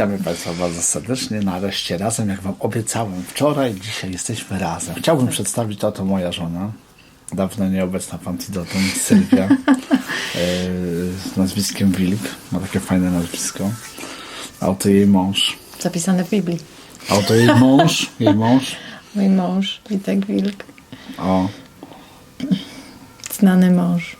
Witamy Państwa bardzo serdecznie. Nareszcie razem, jak Wam obiecałem wczoraj, dzisiaj jesteśmy razem. Chciałbym przedstawić to, to moja żona, dawno nieobecna w Antidotum, Sylwia, e, z nazwiskiem Wilk. Ma takie fajne nazwisko. A oto jej mąż. Zapisane w Biblii. A oto jej mąż, jej mąż. Mój mąż, Witek Wilk. O, Znany mąż.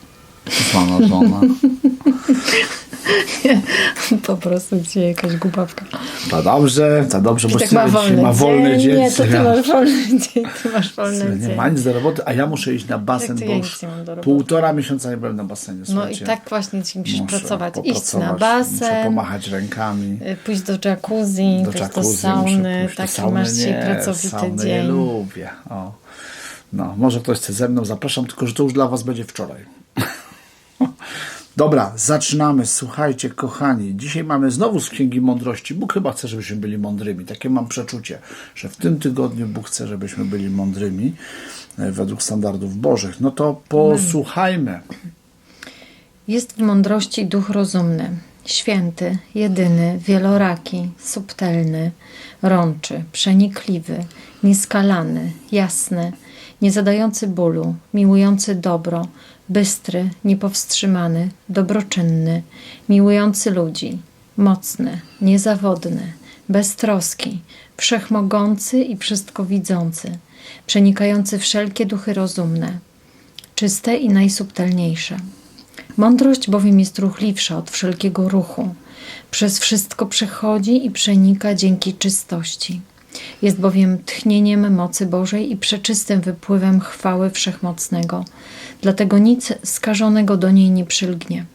znana żona. Po prostu dzisiaj jakaś głupawka. To dobrze, to dobrze, bo tak ma wolny, ma wolny dzień. Nie, to ty masz wolny dzień. Ty masz wolny Nie dzień. ma nic do roboty, a ja muszę iść na basen, bo już nie półtora miesiąca nie byłem na basenie. No i słuchajcie. tak właśnie dzisiaj musisz Muszę pracować. Iść na Muszę basen, pomachać rękami. y, pójść do jacuzzi, Do pójść do jacuzzi, sauny. muszę Taki masz dzisiaj Nie, pracowity sauny nie dzień. lubię. O. No, może ktoś chce ze mną, zapraszam, tylko że to już dla was będzie wczoraj. Dobra, zaczynamy. Słuchajcie, kochani, dzisiaj mamy znowu z Księgi Mądrości. Bóg chyba chce, żebyśmy byli mądrymi. Takie mam przeczucie, że w tym tygodniu Bóg chce, żebyśmy byli mądrymi e, według standardów Bożych. No to posłuchajmy. Jest w mądrości duch rozumny, święty, jedyny, wieloraki, subtelny, rączy, przenikliwy, nieskalany, jasny, niezadający bólu, miłujący dobro, bystry, niepowstrzymany, dobroczynny, miłujący ludzi, mocny, niezawodny, beztroski, wszechmogący i wszystko widzący, przenikający wszelkie duchy rozumne, czyste i najsubtelniejsze. Mądrość bowiem jest ruchliwsza od wszelkiego ruchu. Przez wszystko przechodzi i przenika dzięki czystości. Jest bowiem tchnieniem mocy Bożej i przeczystym wypływem chwały Wszechmocnego. Dlatego nic skażonego do niej nie przylgnie.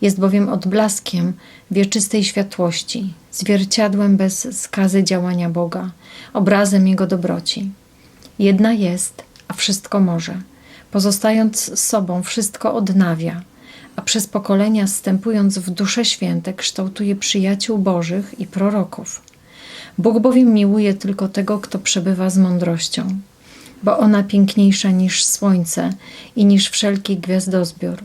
Jest bowiem odblaskiem wieczystej światłości, zwierciadłem bez skazy działania Boga, obrazem Jego dobroci. Jedna jest, a wszystko może. Pozostając sobą, wszystko odnawia, a przez pokolenia stępując w dusze święte, kształtuje przyjaciół Bożych i proroków. Bóg bowiem miłuje tylko tego, kto przebywa z mądrością, bo ona piękniejsza niż słońce i niż wszelki gwiazdozbiór.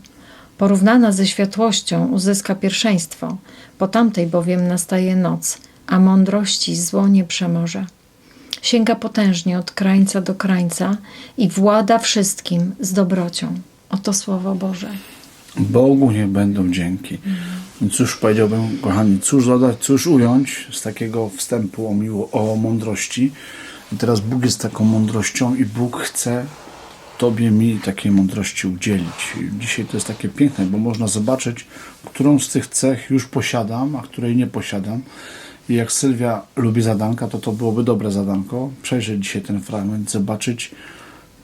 Porównana ze światłością uzyska pierwszeństwo, po tamtej bowiem nastaje noc, a mądrości zło nie przemoże sięga potężnie od krańca do krańca i włada wszystkim z dobrocią. Oto słowo Boże. Bogu nie będą dzięki. Cóż powiedziałbym, kochani, cóż dodać, cóż ująć z takiego wstępu o, miło, o mądrości. I teraz Bóg jest taką mądrością i Bóg chce Tobie, mi takiej mądrości udzielić. Dzisiaj to jest takie piękne, bo można zobaczyć, którą z tych cech już posiadam, a której nie posiadam. I jak Sylwia lubi zadanka, to to byłoby dobre zadanko. Przejrzeć dzisiaj ten fragment, zobaczyć,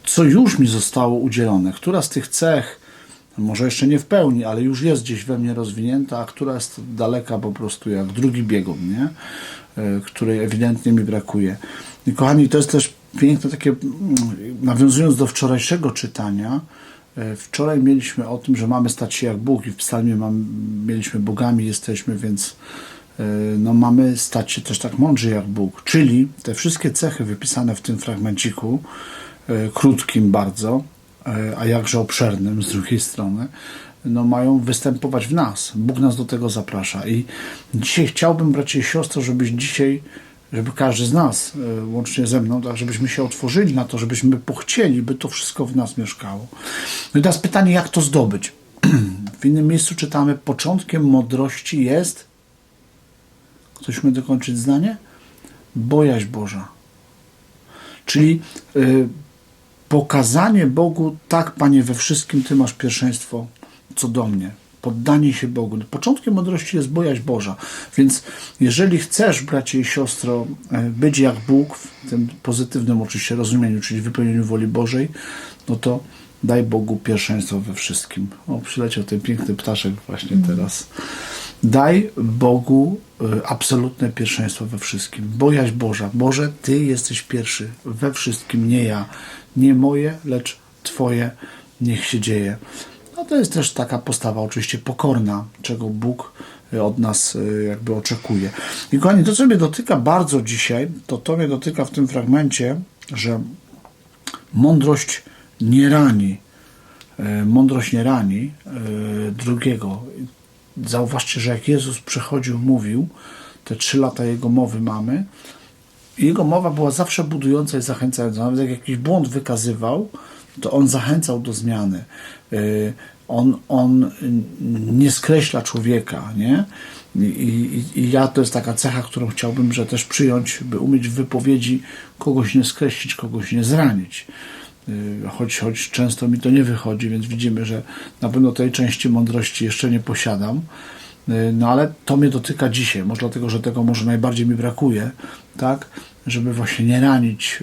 co już mi zostało udzielone. Która z tych cech, może jeszcze nie w pełni, ale już jest gdzieś we mnie rozwinięta, a która jest daleka po prostu jak drugi biegun, nie? E, której ewidentnie mi brakuje. I kochani, to jest też piękne takie, mm, nawiązując do wczorajszego czytania, e, wczoraj mieliśmy o tym, że mamy stać się jak Bóg i w psalmie mam, mieliśmy bogami, jesteśmy, więc e, no mamy stać się też tak mądrzy jak Bóg. Czyli te wszystkie cechy wypisane w tym fragmenciku, krótkim bardzo, a jakże obszernym z drugiej strony, no mają występować w nas. Bóg nas do tego zaprasza. I dzisiaj chciałbym, bracie i siostro, żebyś dzisiaj, żeby każdy z nas, e, łącznie ze mną, tak, żebyśmy się otworzyli na to, żebyśmy pochcieli, by to wszystko w nas mieszkało. No i teraz pytanie, jak to zdobyć? W innym miejscu czytamy, początkiem mądrości jest, ktoś mi dokończyć zdanie? Bojaźń Boża. Czyli y, pokazanie Bogu, tak, Panie, we wszystkim Ty masz pierwszeństwo co do mnie. Poddanie się Bogu. Początkiem mądrości jest bojaźń Boża. Więc jeżeli chcesz, bracie i siostro, e, być jak Bóg, w tym pozytywnym oczywiście rozumieniu, czyli wypełnieniu woli Bożej, no to daj Bogu pierwszeństwo we wszystkim. O, przyleciał ten piękny ptaszek właśnie teraz. Daj Bogu y, absolutne pierwszeństwo we wszystkim. Bojaźń Boża. Boże, Ty jesteś pierwszy we wszystkim, nie ja. Nie moje, lecz Twoje niech się dzieje. No to jest też taka postawa oczywiście pokorna, czego Bóg y, od nas y, jakby oczekuje. I kochani, to co mnie dotyka bardzo dzisiaj, to to mnie dotyka w tym fragmencie, że mądrość nie rani. E, Mądrość nie rani e, drugiego. Zauważcie, że jak Jezus przychodził, mówił, te trzy lata jego mowy mamy. Jego mowa była zawsze budująca i zachęcająca. Nawet jak jakiś błąd wykazywał, to on zachęcał do zmiany. Y, On, on nie skreśla człowieka, nie? I, i, I ja to jest taka cecha, którą chciałbym, że też przyjąć, by umieć w wypowiedzi kogoś nie skreślić, kogoś nie zranić. Y, Choć, choć często mi to nie wychodzi, więc widzimy, że na pewno tej części mądrości jeszcze nie posiadam. Y, No ale to mnie dotyka dzisiaj, może dlatego, że tego może najbardziej mi brakuje, tak? Żeby właśnie nie ranić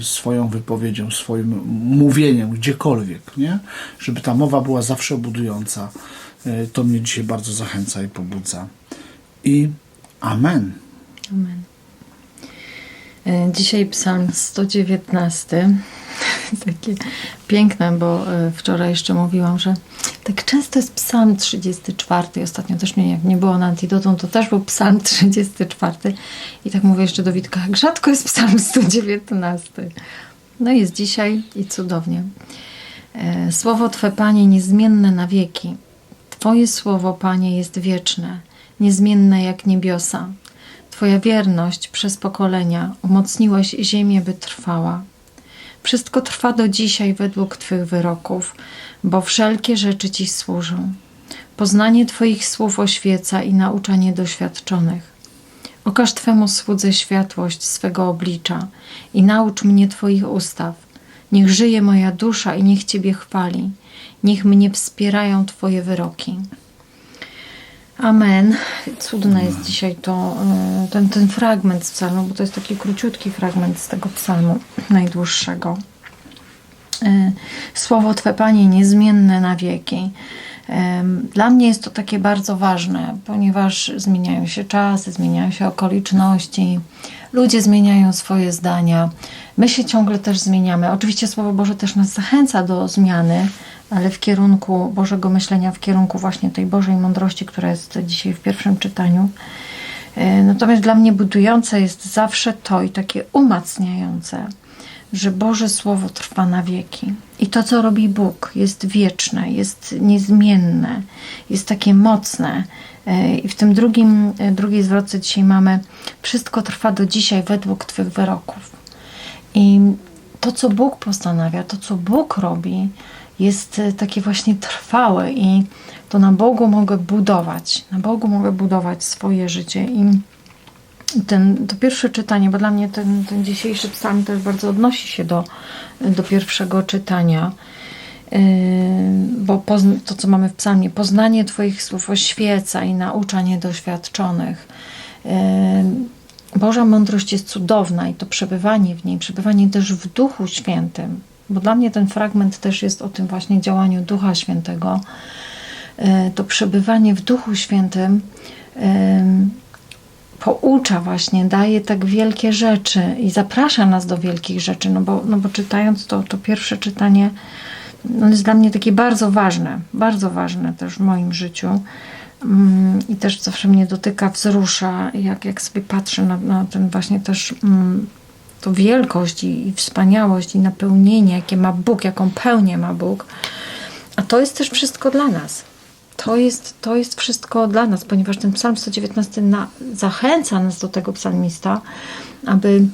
y, swoją wypowiedzią, swoim mówieniem gdziekolwiek, nie? Żeby ta mowa była zawsze budująca. To mnie dzisiaj bardzo zachęca i pobudza. I amen. Amen. Dzisiaj psalm 119. Takie piękne, bo e, wczoraj jeszcze mówiłam, że tak często jest psalm 34. Ostatnio też mnie, jak nie było na antidotum, to też był psalm 34. I tak mówię jeszcze do Witka, jak rzadko jest psalm 119. No jest dzisiaj i cudownie. E, Słowo Twe, Panie, niezmienne na wieki. Twoje słowo, Panie, jest wieczne, niezmienne jak niebiosa. Twoja wierność przez pokolenia umocniłeś ziemię, by trwała. Wszystko trwa do dzisiaj według Twych wyroków, bo wszelkie rzeczy Ci służą. Poznanie Twoich słów oświeca i nauczanie doświadczonych. Okaż Twemu słudze światłość swego oblicza i naucz mnie Twoich ustaw. Niech żyje moja dusza i niech Ciebie chwali. Niech mnie wspierają Twoje wyroki. Amen. Cudne jest dzisiaj to, y, ten, ten fragment z psalmu, bo to jest taki króciutki fragment z tego psalmu najdłuższego. Y, Słowo Twe, Panie, niezmienne na wieki. Dla mnie jest to takie bardzo ważne, ponieważ zmieniają się czasy, zmieniają się okoliczności, ludzie zmieniają swoje zdania. My się ciągle też zmieniamy. Oczywiście Słowo Boże też nas zachęca do zmiany, ale w kierunku Bożego myślenia, w kierunku właśnie tej Bożej mądrości, która jest dzisiaj w pierwszym czytaniu. E, Natomiast dla mnie budujące jest zawsze to i takie umacniające, że Boże Słowo trwa na wieki. I to, co robi Bóg, jest wieczne, jest niezmienne, jest takie mocne. E, I w tym drugim, e, drugiej zwrotce dzisiaj mamy wszystko trwa do dzisiaj według Twych wyroków. I to, co Bóg postanawia, to, co Bóg robi, jest e, takie właśnie trwałe i to na Bogu mogę budować. Na Bogu mogę budować swoje życie. I ten, to pierwsze czytanie, bo dla mnie ten, ten dzisiejszy psalm też bardzo odnosi się do, do pierwszego czytania. Yy, Bo pozn- to, co mamy w psalmie, poznanie Twoich słów oświeca i nauczanie doświadczonych. Yy, Boża mądrość jest cudowna i to przebywanie w niej, przebywanie też w Duchu Świętym, bo dla mnie ten fragment też jest o tym właśnie działaniu Ducha Świętego. Yy, To przebywanie w Duchu Świętym poucza właśnie, daje tak wielkie rzeczy i zaprasza nas do wielkich rzeczy, no bo, no bo czytając to, to pierwsze czytanie, no jest dla mnie takie bardzo ważne, bardzo ważne też w moim życiu. Mm, I też zawsze mnie dotyka, wzrusza, jak, jak sobie patrzę na, na ten właśnie też mm, tą wielkość i, i wspaniałość i napełnienie, jakie ma Bóg, jaką pełnię ma Bóg. A to jest też wszystko dla nas. To jest, to jest wszystko dla nas, ponieważ ten psalm 119 na, zachęca nas do tego psalmista, aby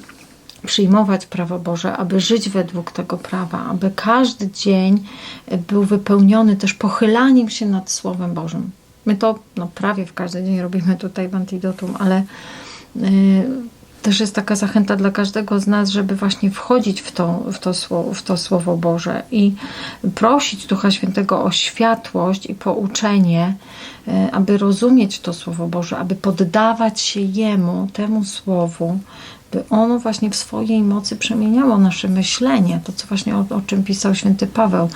przyjmować prawo Boże, aby żyć według tego prawa, aby każdy dzień był wypełniony też pochylaniem się nad Słowem Bożym. My to no, prawie w każdy dzień robimy tutaj w Antidotum, ale y, też jest taka zachęta dla każdego z nas, żeby właśnie wchodzić w to, w to, słowo, w to Słowo Boże i prosić Ducha Świętego o światłość i pouczenie, y, aby rozumieć to Słowo Boże, aby poddawać się Jemu, temu Słowu, by ono właśnie w swojej mocy przemieniało nasze myślenie, to co właśnie o, o czym pisał święty Paweł,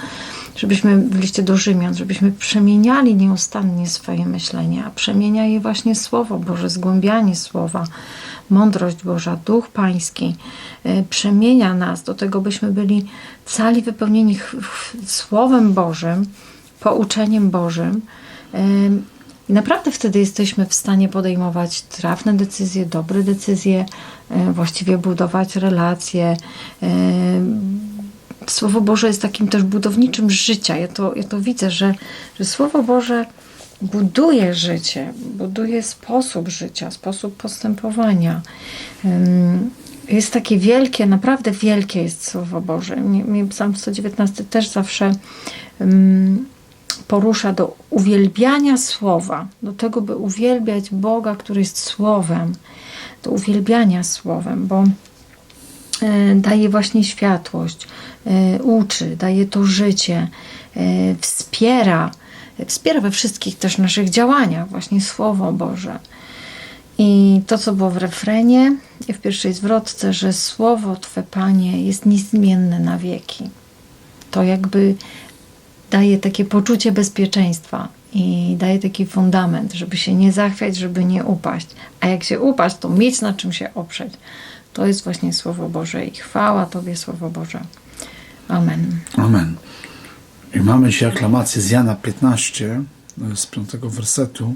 żebyśmy w liście do Rzymian, żebyśmy przemieniali nieustannie swoje myślenie, a przemienia je właśnie Słowo Boże, zgłębianie Słowa, mądrość Boża, Duch Pański y, przemienia nas do tego, byśmy byli cali wypełnieni Słowem Bożym, pouczeniem Bożym. Ym, i naprawdę wtedy jesteśmy w stanie podejmować trafne decyzje, dobre decyzje, e, właściwie budować relacje. E, Słowo Boże jest takim też budowniczym życia. Ja to, ja to widzę, że, że Słowo Boże buduje życie, buduje sposób życia, sposób postępowania. Jest takie wielkie, naprawdę wielkie jest Słowo Boże. Mnie, Psalm 119 też zawsze porusza do uwielbiania Słowa, do tego, by uwielbiać Boga, który jest Słowem, do uwielbiania Słowem, bo e, daje właśnie światłość, e, uczy, daje to życie, e, wspiera, wspiera we wszystkich też naszych działaniach, właśnie Słowo Boże. I to, co było w refrenie i w pierwszej zwrotce, że Słowo Twe, Panie, jest niezmienne na wieki. To jakby daje takie poczucie bezpieczeństwa i daje taki fundament, żeby się nie zachwiać, żeby nie upaść. A jak się upaść, to mieć na czym się oprzeć. To jest właśnie Słowo Boże i chwała Tobie, Słowo Boże. Amen. Amen. I mamy dzisiaj aklamację z Jana 15, z piątego wersetu.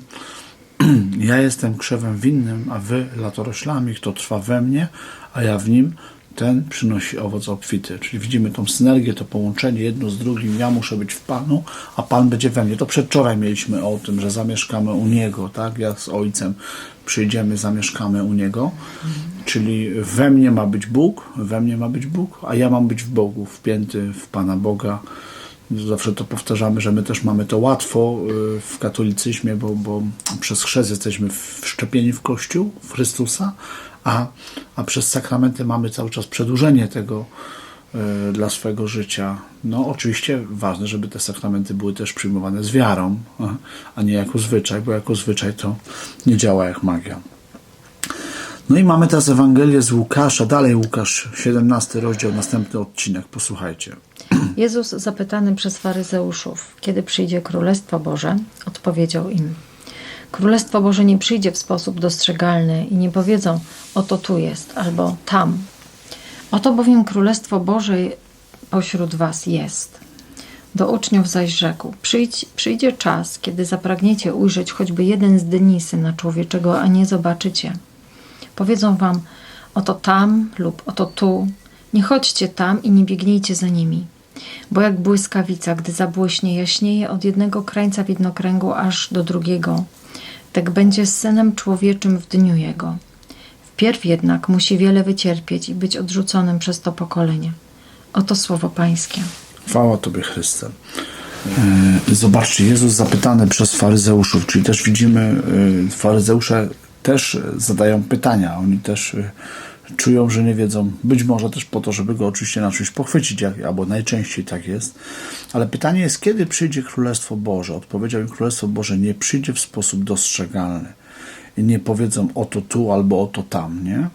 Ja jestem krzewem winnym, a wy latoroślami. Kto trwa we mnie, a ja w nim, ten przynosi owoc obfity. Czyli widzimy tą synergię, to połączenie jedno z drugim. Ja muszę być w Panu, a Pan będzie we mnie. To przedwczoraj mieliśmy o tym, że zamieszkamy u Niego, tak? Ja z Ojcem przyjdziemy, zamieszkamy u Niego. Czyli we mnie ma być Bóg, we mnie ma być Bóg, a ja mam być w Bogu, wpięty w Pana Boga. Zawsze to powtarzamy, że my też mamy to łatwo y, w katolicyzmie, bo, bo przez chrzest jesteśmy wszczepieni w Kościół, w Chrystusa, a, a przez sakramenty mamy cały czas przedłużenie tego y, dla swojego życia. No oczywiście ważne, żeby te sakramenty były też przyjmowane z wiarą, a- a nie jako zwyczaj, bo jako zwyczaj to nie działa jak magia. No i mamy teraz Ewangelię z Łukasza, dalej Łukasz, 17 rozdział, następny odcinek, posłuchajcie. Jezus zapytany przez faryzeuszów, kiedy przyjdzie Królestwo Boże, odpowiedział im: Królestwo Boże nie przyjdzie w sposób dostrzegalny i nie powiedzą: Oto tu jest albo tam. Oto bowiem Królestwo Boże pośród Was jest. Do uczniów zaś rzekł: Przyjdź, Przyjdzie czas, kiedy zapragniecie ujrzeć choćby jeden z dni syna człowieczego, a nie zobaczycie. Powiedzą wam: Oto tam lub oto tu. Nie chodźcie tam i nie biegnijcie za nimi. Bo jak błyskawica, gdy zabłyśnie, jaśnieje od jednego krańca widnokręgu aż do drugiego, tak będzie z synem człowieczym w dniu jego. Wpierw jednak musi wiele wycierpieć i być odrzuconym przez to pokolenie. Oto słowo Pańskie. Chwała Tobie, Chryste. E, Zobaczcie, Jezus zapytany przez faryzeuszów, czyli też widzimy, e, faryzeusze też zadają pytania, oni też e, czują, że nie wiedzą, być może też po to, żeby go oczywiście na czymś pochwycić, jak, albo najczęściej tak jest. Ale pytanie jest, kiedy przyjdzie Królestwo Boże? Odpowiedział im, Królestwo Boże nie przyjdzie w sposób dostrzegalny. I nie powiedzą oto tu albo oto tam, nie?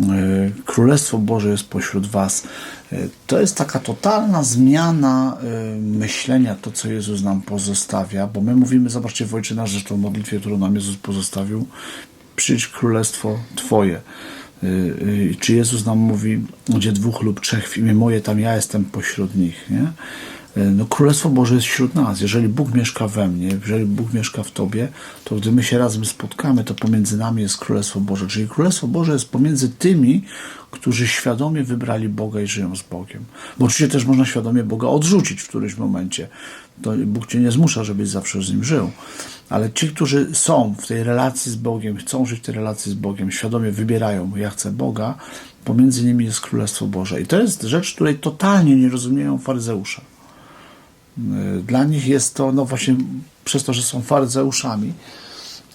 E, Królestwo Boże jest pośród Was. E, To jest taka totalna zmiana e, myślenia, to co Jezus nam pozostawia, bo my mówimy, zobaczcie w Ojcze Nasz, zresztą w modlitwie, którą nam Jezus pozostawił, przyjdź Królestwo Twoje. E, e, Czy Jezus nam mówi, gdzie dwóch lub trzech w imię moje, tam ja jestem pośród nich, nie? No, Królestwo Boże jest wśród nas. Jeżeli Bóg mieszka we mnie, jeżeli Bóg mieszka w Tobie, to gdy my się razem spotkamy, to pomiędzy nami jest Królestwo Boże. Czyli Królestwo Boże jest pomiędzy tymi, którzy świadomie wybrali Boga i żyją z Bogiem. Bo oczywiście też można świadomie Boga odrzucić w którymś momencie. To Bóg Cię nie zmusza, żebyś zawsze z Nim żył. Ale ci, którzy są w tej relacji z Bogiem, chcą żyć w tej relacji z Bogiem, świadomie wybierają, ja chcę Boga, pomiędzy nimi jest Królestwo Boże. I to jest rzecz, której totalnie nie rozumieją faryzeusze. Dla nich jest to, no właśnie przez to, że są faryzeuszami,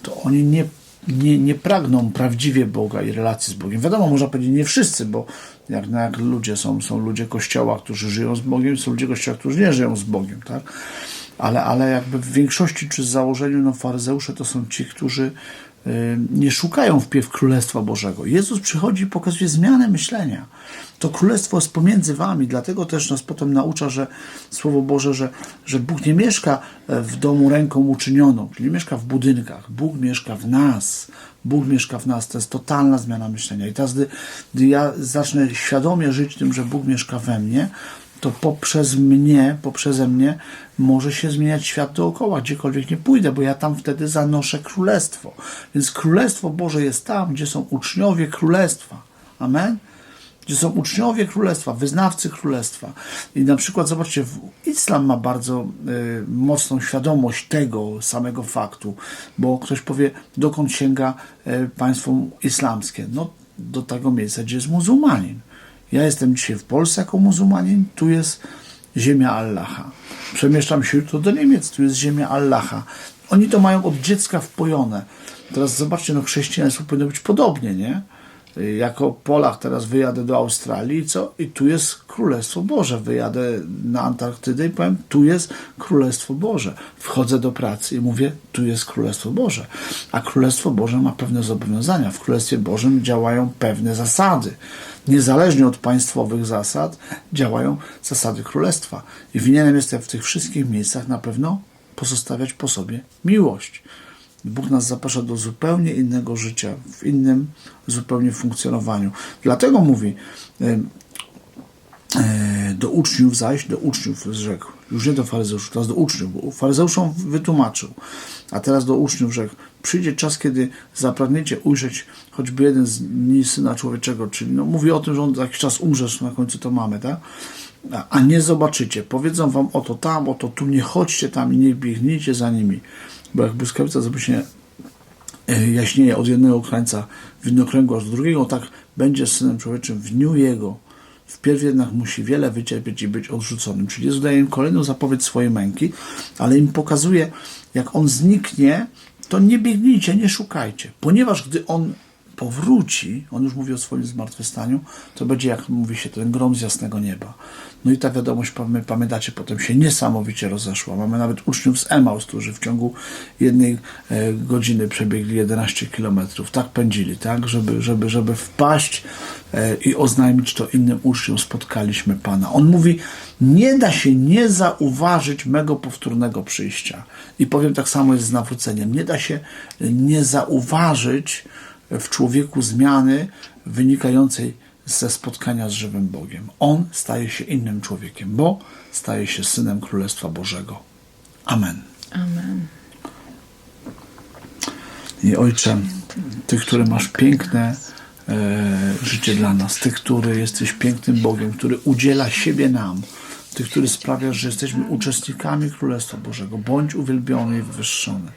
to oni nie, nie, nie pragną prawdziwie Boga i relacji z Bogiem. Wiadomo, można powiedzieć nie wszyscy, bo jak, no jak ludzie są, są ludzie Kościoła, którzy żyją z Bogiem, są ludzie Kościoła, którzy nie żyją z Bogiem, tak? Ale, ale jakby w większości czy z założeniu, no faryzeusze to są ci, którzy y, nie szukają wpierw Królestwa Bożego. Jezus przychodzi i pokazuje zmianę myślenia. To Królestwo jest pomiędzy wami, dlatego też nas potem naucza, że Słowo Boże, że, że Bóg nie mieszka w domu ręką uczynioną, czyli nie mieszka w budynkach. Bóg mieszka w nas. Bóg mieszka w nas. To jest totalna zmiana myślenia. I teraz, gdy, gdy ja zacznę świadomie żyć tym, że Bóg mieszka we mnie, to poprzez mnie, poprzeze mnie może się zmieniać świat dookoła, gdziekolwiek nie pójdę, bo ja tam wtedy zanoszę królestwo. Więc królestwo Boże jest tam, gdzie są uczniowie królestwa. Amen? gdzie są uczniowie królestwa, wyznawcy królestwa. I na przykład, zobaczcie, islam ma bardzo y, mocną świadomość tego samego faktu, bo ktoś powie, dokąd sięga y, państwo islamskie? No, do tego miejsca, gdzie jest muzułmanin. Ja jestem dzisiaj w Polsce jako muzułmanin, tu jest ziemia Allaha. Przemieszczam się jutro do Niemiec, tu jest ziemia Allaha. Oni to mają od dziecka wpojone. Teraz zobaczcie, no chrześcijaństwo powinno być podobnie, nie? Jako Polak teraz wyjadę do Australii co? I tu jest Królestwo Boże. Wyjadę na Antarktydę i powiem, tu jest Królestwo Boże. Wchodzę do pracy i mówię, tu jest Królestwo Boże. A Królestwo Boże ma pewne zobowiązania. W Królestwie Bożym działają pewne zasady. Niezależnie od państwowych zasad działają zasady Królestwa. I winienem jestem w tych wszystkich miejscach na pewno pozostawiać po sobie miłość. Bóg nas zaprasza do zupełnie innego życia, w innym zupełnie funkcjonowaniu. Dlatego mówi e, e, do uczniów zaś, do uczniów rzekł, już nie do faryzeuszów, teraz do uczniów, bo faryzeuszom wytłumaczył, a teraz do uczniów rzekł, przyjdzie czas, kiedy zapragniecie ujrzeć choćby jeden z dni Syna Człowieczego, czyli no, mówi o tym, że on za jakiś czas umrze, że na końcu to mamy, tak? A- nie zobaczycie. Powiedzą wam oto tam, oto tu, nie chodźcie tam i nie biegnijcie za nimi. Bo jak błyskawica zobacznie e, jaśnieje od jednego krańca widnokręgu aż do drugiego, tak będzie z Synem Człowieczym w dniu Jego. Wpierw jednak musi wiele wycierpieć i być odrzuconym. Czyli Jezus daje im kolejną zapowiedź swojej męki, ale im pokazuje, jak On zniknie, to nie biegnijcie, nie szukajcie. Ponieważ gdy On powróci, On już mówi o swoim zmartwychwstaniu, to będzie, jak mówi się, ten grom z jasnego nieba. No i ta wiadomość, pamię- pamiętacie, potem się niesamowicie rozeszła. Mamy nawet uczniów z Emaus, którzy w ciągu jednej e, godziny przebiegli 11 kilometrów. Tak pędzili, tak, żeby, żeby, żeby wpaść e, i oznajmić to innym uczniom, spotkaliśmy Pana. On mówi, nie da się nie zauważyć mego powtórnego przyjścia. I powiem tak samo jest z nawróceniem. Nie da się nie zauważyć w człowieku zmiany wynikającej ze spotkania z żywym Bogiem. On staje się innym człowiekiem, bo staje się synem Królestwa Bożego. Amen. Amen. I Ojcze, Ty, który masz piękne e, życie dla nas, Ty, który jesteś pięknym Bogiem, który udziela siebie nam, Ty, który sprawiasz, że jesteśmy uczestnikami Królestwa Bożego, bądź uwielbiony i wywyższony.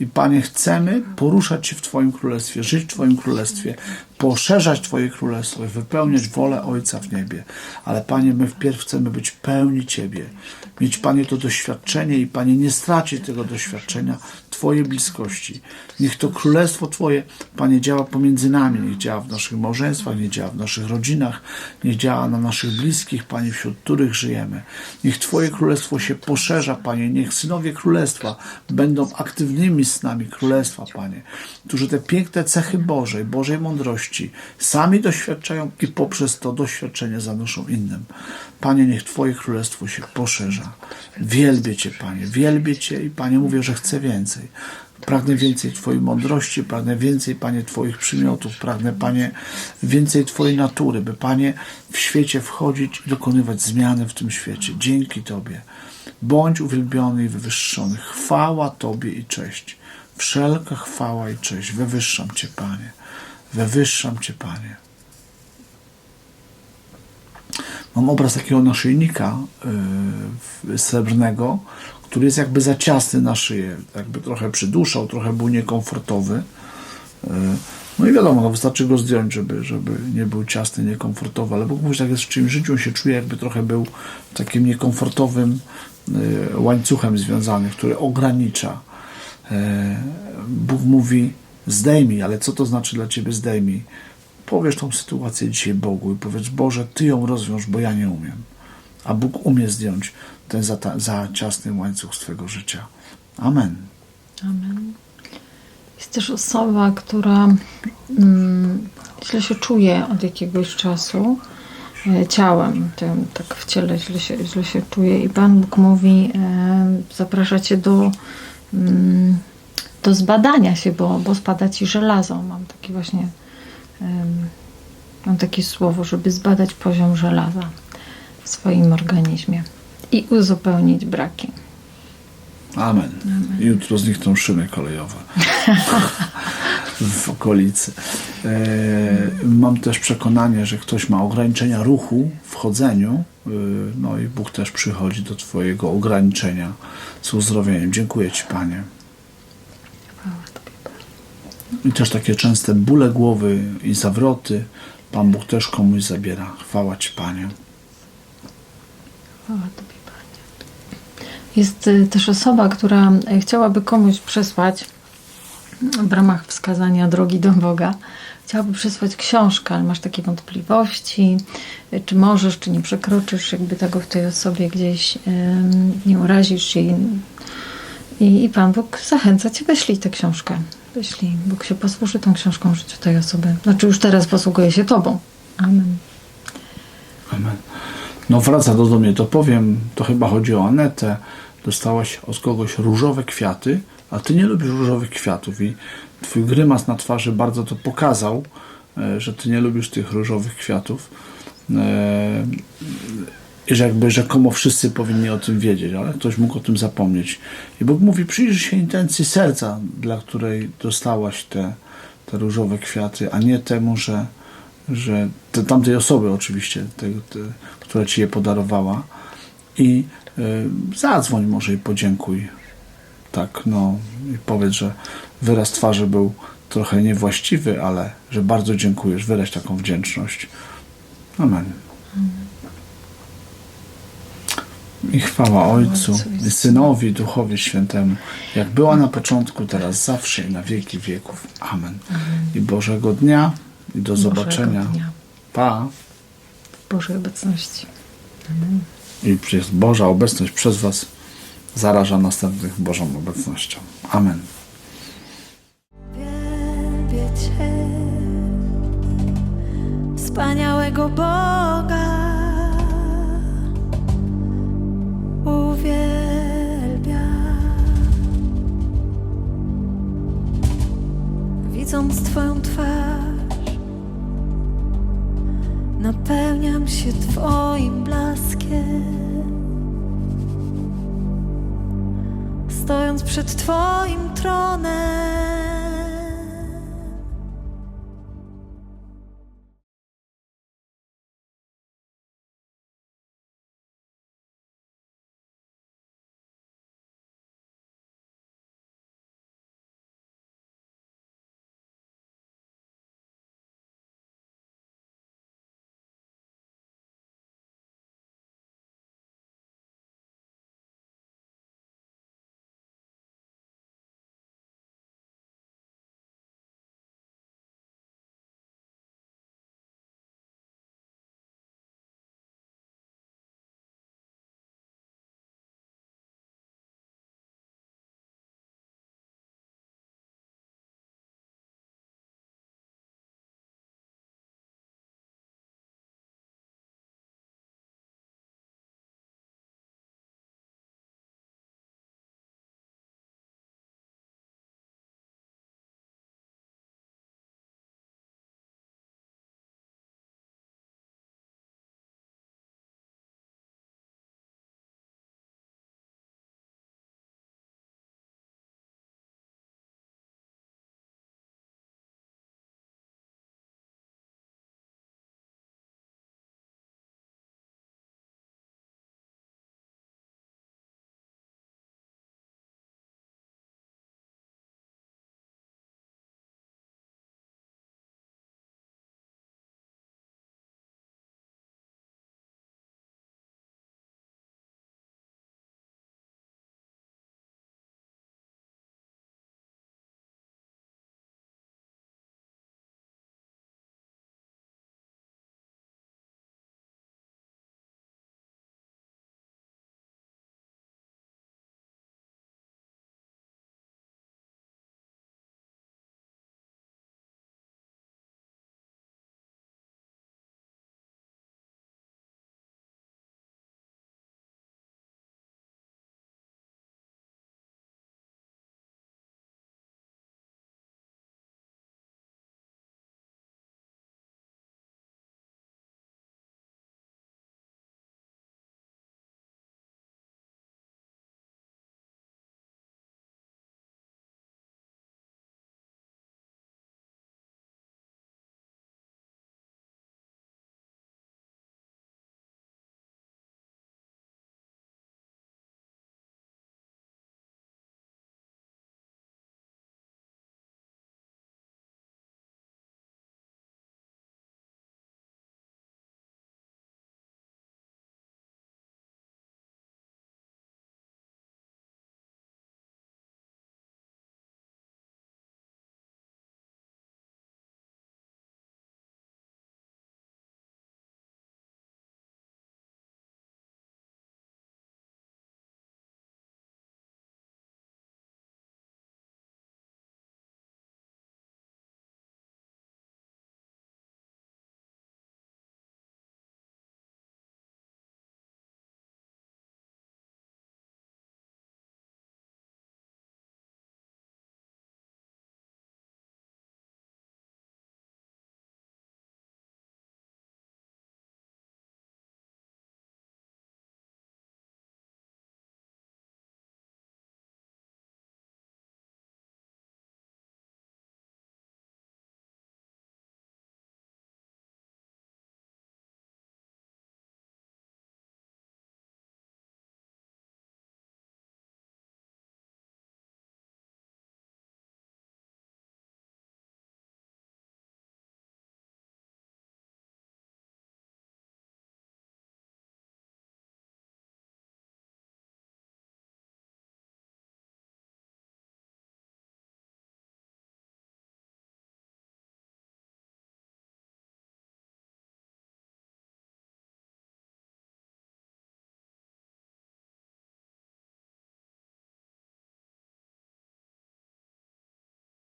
I Panie, chcemy poruszać się w Twoim Królestwie, żyć w Twoim Królestwie, poszerzać Twoje Królestwo wypełniać wolę Ojca w niebie. Ale Panie, my wpierw chcemy być pełni Ciebie. Mieć, Panie, to doświadczenie i Panie, nie stracić tego doświadczenia Twojej bliskości. Niech to Królestwo Twoje, Panie, działa pomiędzy nami. Niech działa w naszych małżeństwach, niech działa w naszych rodzinach, niech działa na naszych bliskich, Panie, wśród których żyjemy. Niech Twoje Królestwo się poszerza, Panie. Niech synowie Królestwa będą aktywnymi synami Królestwa, Panie, którzy te piękne cechy Bożej, Bożej mądrości sami doświadczają i poprzez to doświadczenie zanoszą innym. Panie, niech Twoje Królestwo się poszerza. Wielbię Cię, Panie, wielbię Cię i Panie mówię, że chcę więcej. Pragnę więcej Twojej mądrości, pragnę więcej, Panie, Twoich przymiotów, pragnę, Panie, więcej Twojej natury, by, Panie, w świecie wchodzić i dokonywać zmiany w tym świecie. Dzięki Tobie. Bądź uwielbiony i wywyższony. Chwała Tobie i cześć. Wszelka chwała i cześć. Wywyższam Cię, Panie. Wywyższam Cię, Panie. Mam obraz takiego naszyjnika yy, srebrnego, który jest jakby za ciasny na szyję. Jakby trochę przyduszał, trochę był niekomfortowy. Yy, no i wiadomo, no wystarczy go zdjąć, żeby, żeby nie był ciasny, niekomfortowy, ale Bóg mówi, tak jest w czyimś życiu, on się czuje jakby trochę był takim niekomfortowym yy, łańcuchem związany, który ogranicza. Yy, Bóg mówi, zdejmij, ale co to znaczy dla ciebie zdejmij? Powiesz tą sytuację dzisiaj Bogu i powiedz, Boże, Ty ją rozwiąż, bo ja nie umiem. A Bóg umie zdjąć ten za, za ciasny łańcuch z Twojego życia. Amen. Amen. Jest też osoba, która mm, źle się czuje od jakiegoś czasu e, ciałem, tym, tak w ciele źle się, źle się czuje i Pan Bóg mówi, e, zaprasza Cię do, mm, do zbadania się, bo, bo spada Ci żelazo. Mam taki właśnie em, mam takie słowo, żeby zbadać poziom żelaza w swoim organizmie i uzupełnić braki. Amen. Jutro znikną szyny kolejowe. w okolicy. E, mam też przekonanie, że ktoś ma ograniczenia ruchu w chodzeniu, e, no i Bóg też przychodzi do Twojego ograniczenia z uzdrowieniem. Dziękuję Ci, Panie. I też takie częste bóle głowy i zawroty. Pan Bóg też komuś zabiera. Chwała Ci, Panie. Chwała Tobie. Jest y, też osoba, która y, chciałaby komuś przesłać w ramach wskazania drogi do Boga. Chciałaby przesłać książkę, ale masz takie wątpliwości, y, czy możesz, czy nie przekroczysz jakby tego w tej osobie gdzieś, nie urazisz. I, I Pan Bóg zachęca Cię, wyślij tę książkę. Wyślij. Bóg się posłuży tą książką w życiu tej osoby. Znaczy już teraz posługuje się Tobą. Amen. Amen. No wraca do mnie, to powiem, to chyba chodzi o Anetę. Dostałaś od kogoś różowe kwiaty, a ty nie lubisz różowych kwiatów i twój grymas na twarzy bardzo to pokazał, e, że ty nie lubisz tych różowych kwiatów. E, I że jakby rzekomo wszyscy powinni o tym wiedzieć, ale ktoś mógł o tym zapomnieć. I Bóg mówi, przyjrzyj się intencji serca, dla której dostałaś te, te różowe kwiaty, a nie temu, że, że te, tamtej osoby oczywiście, te, te, która ci je podarowała i y, zadzwoń może i podziękuj. Tak, no i powiedz, że wyraz twarzy był trochę niewłaściwy, ale że bardzo dziękujesz, wyraź taką wdzięczność. Amen. I chwała Ojcu, i Synowi, Duchowi Świętemu, jak była na początku, teraz zawsze i na wieki wieków. Amen. I Bożego dnia, i do zobaczenia. Dnia. Pa. W Bożej obecności. I przez Boża obecność przez Was zaraża następnych Bożą obecnością. Amen. Wielbię Cię, wspaniałego Boga. Widząc Twoją twarz, napełniam się Twoim Stojąc przed Twoim tronem,